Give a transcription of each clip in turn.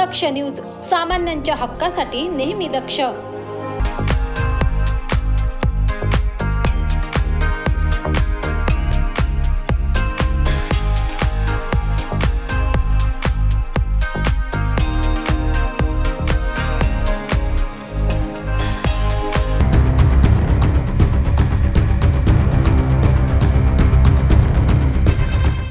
दक्ष news सामान्यांच्या हक्कासाठी नेहमी दक्ष.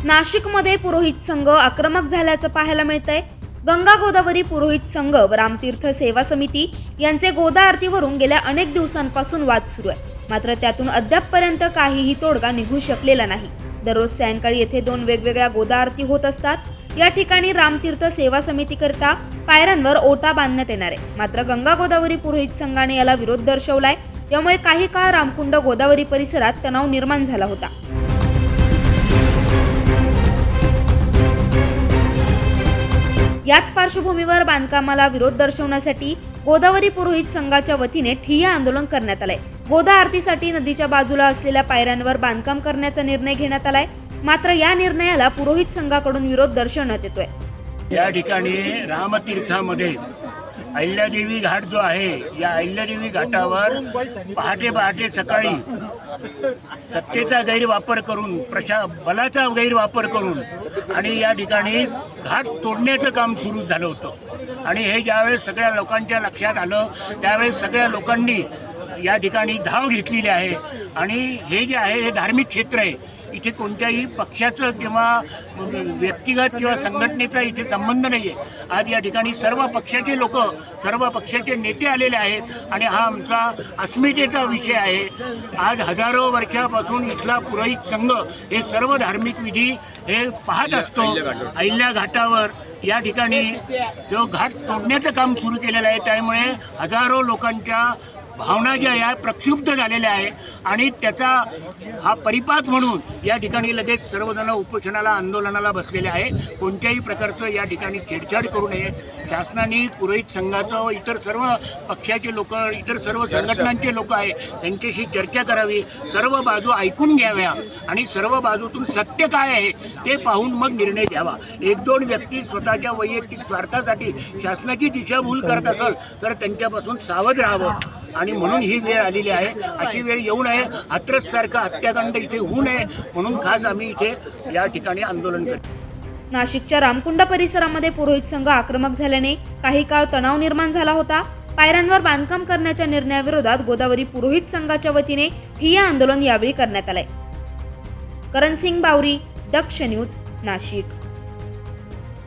नाशिकमध्ये पुरोहित संघ आक्रमक झाल्याचं पाहायला मिळतंय. गंगा गोदावरी पुरोहित संघ व रामतीर्थ सेवा समिती यांचे गोदा आरतीवरून गेल्या अनेक दिवसांपासून वाद सुरू आहे. मात्र त्यातून अद्यापपर्यंत काहीही तोडगा निघू शकलेला नाही. दररोज सायंकाळी येथे दोन वेगवेगळ्या गोदा आरती होत असतात. या ठिकाणी रामतीर्थ सेवा समितीकरता पायऱ्यांवर ओटा बांधण्यात येणार आहे. मात्र गंगा गोदावरी पुरोहित संघाने याला विरोध दर्शवलाय. यामुळे काही काळ रामकुंड गोदावरी परिसरात तणाव निर्माण झाला होता. याच पार्श्वभूमीवर बांधकामाला विरोध दर्शवण्यासाठी गोदावरी पुरोहित संघाच्या वतीने ठिय्या आंदोलन करण्यात आलंय. गोदा आरतीसाठी नदीच्या बाजूला असलेल्या पायऱ्यांवर बांधकाम करण्याचा निर्णय घेण्यात आलाय. मात्र या निर्णयाला पुरोहित संघाकडून विरोध दर्शवण्यात येतोय. या ठिकाणी रामतीर्थामध्ये अहिल्यादेवी घाट जो आहे या अहिल्यादेवी घाटावर पहाटे पहाटे सकाळी सत्तेचा गैरवापर करून प्रशा बलाचा गैरवापर करून आणि या ठिकाणी घाट तोडण्याचं काम सुरू झालं होतं. आणि हे ज्यावेळेस सगळ्या लोकांच्या लक्षात आलं त्यावेळेस सगळ्या लोकांनी या ठिकाणी धाव घेतलेली आहे. आणि हे जे आहे हे धार्मिक क्षेत्र आहे. इथे कोणत्याही पक्षाचं किंवा व्यक्तिगत किंवा संघटनेचा इथे संबंध नाही आहे आज या ठिकाणी सर्व पक्षाचे लोक सर्व पक्षाचे नेते आलेले आहेत आणि हा आमचा अस्मितेचा विषय आहे. आज हजारो वर्षापासून इथला पुरोहित संघ हे सर्व धार्मिक विधी हे पाहत असतो. अहिल्या घाटावर या ठिकाणी जो घाट तोडण्याचं काम सुरू केलेलं आहे त्यामुळे हजारो लोकांच्या भावना ज्या या प्रक्षुब्ध झालेल्या आहे आणि त्याचा हा परिपात म्हणून या ठिकाणी लगेच सर्वजण उपोषणाला आंदोलनाला बसलेले आहे. कोणत्याही प्रकारचं या ठिकाणी छेडछाड करू नये. शासनाने पुरोहित संघाचं इतर सर्व पक्षाचे लोक इतर सर्व संघटनांचे लोक आहे त्यांच्याशी चर्चा करावी. सर्व बाजू ऐकून घ्याव्या आणि सर्व बाजूतून सत्य काय आहे ते पाहून मग निर्णय घ्यावा. एक दोन व्यक्ती स्वतःच्या वैयक्तिक स्वार्थासाठी शासनाची दिशाभूल करत असेल तर त्यांच्यापासून सावध राहावं. आणि म्हणून ही वेळ आलेली आहे. अशी वेळ येऊ नये. हात्रससारखा हत्याकांड इथे होऊ नये. म्हणून खास आम्ही इथे या ठिकाणी आंदोलन करतो. नाशिकच्या रामकुंड परिसरामध्ये पुरोहित संघ आक्रमक झाल्याने काही काळ तणाव निर्माण झाला होता. पायऱ्यांवर बांधकाम करण्याच्या निर्णयाविरोधात गोदावरी पुरोहित संघाच्या वतीने ठिय्या आंदोलन यावेळी करण्यात आलंय. करण सिंग बावरी दक्ष न्यूज नाशिक.